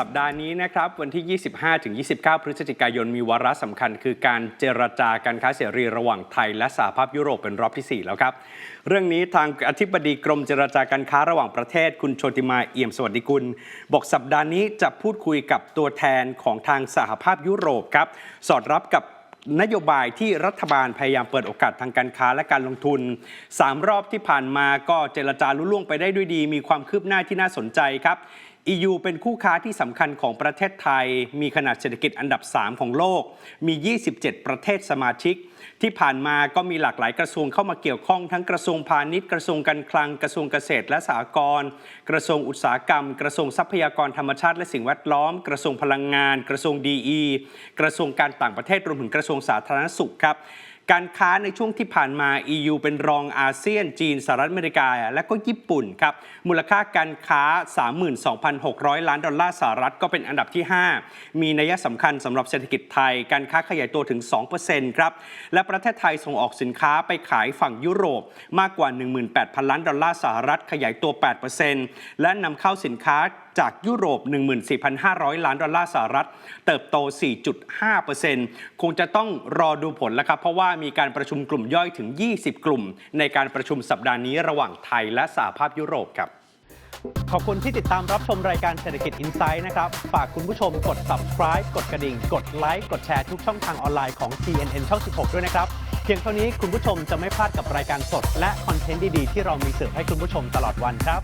สัปดาห์นี้นะครับวันที่ 25-29 พฤศจิกายนมีวาระสำคัญ คือการเจรจาการค้าเสรีระหว่างไทย และสหภาพยุโรปเป็นรอบที่ 4 แล้วครับ เรื่องนี้ทางอธิบดีกรมเจรจาการค้าระหว่างประเทศ คุณโชติมาเอี่ยมสวัสดิกุล บอกสัปดาห์นี้จะพูดคุยกับตัวแทนของทางสหภาพยุโรปครับสอดรับกับนโยบายที่รัฐบาลพยายามเปิดโอกาสทางการค้าและการลงทุน 3 รอบที่ผ่านมาก็เจรจาลุล่วงไปได้ด้วยดี มีความคืบหน้าที่น่าสนใจครับ EU เป็นคู่ค้าที่สำคัญของประเทศไทย มีขนาดเศรษฐกิจอันดับ 3 ของโลก มี 27 ประเทศสมาชิก ที่ผ่านมาก็มีหลากหลายกระทรวงเข้ามาเกี่ยวข้องทั้งกระทรวงพาณิชย์ กระทรวงการคลัง กระทรวงเกษตรและสหกรณ์ กระทรวงอุตสาหกรรม กระทรวงทรัพยากรธรรมชาติและสิ่งแวดล้อม กระทรวงพลังงาน กระทรวงดีอีกระทรวงการต่างประเทศรวมถึงกระทรวงสาธารณสุขครับ การค้าในช่วงที่ผ่านมา EU เป็นรองอาเซียน จีนสหรัฐอเมริกา และก็ญี่ปุ่นครับ มูลค่าการค้า 32,600 ล้านดอลลาร์สหรัฐก็เป็นอันดับที่ 5 มีนัยสำคัญสำหรับเศรษฐกิจไทย การค้าขยายตัวถึง 2%ครับ และประเทศไทยส่งออกสินค้าไปขายฝั่งยุโรปมากกว่า 18,000 ล้านดอลลาร์สหรัฐขยายตัว 8%และนำเข้าสินค้าจากยุโรป 14,500 ล้านดอลลาร์สหรัฐ เติบโต 4.5%คงจะต้องรอดูผลแล้วครับ เพราะว่ามีการประชุมกลุ่มย่อยถึง 20 กลุ่ม ในการประชุมสัปดาห์นี้ระหว่างไทยและสหภาพยุโรปครับขอบคุณที่ติดตามรับชมรายการเศรษฐกิจอินไซด์นะครับ ฝากคุณผู้ชมกด subscribe กดกระดิ่ง กดไลค์ กดแชร์ทุกช่องทางออนไลน์ของ TNN ช่อง 16 ด้วยนะครับ เพียงเท่านี้คุณผู้ชมจะไม่พลาดกับรายการสด และคอนเทนต์ดี ๆ ที่เรามีเสิร์ฟให้คุณผู้ชมตลอดวันครับ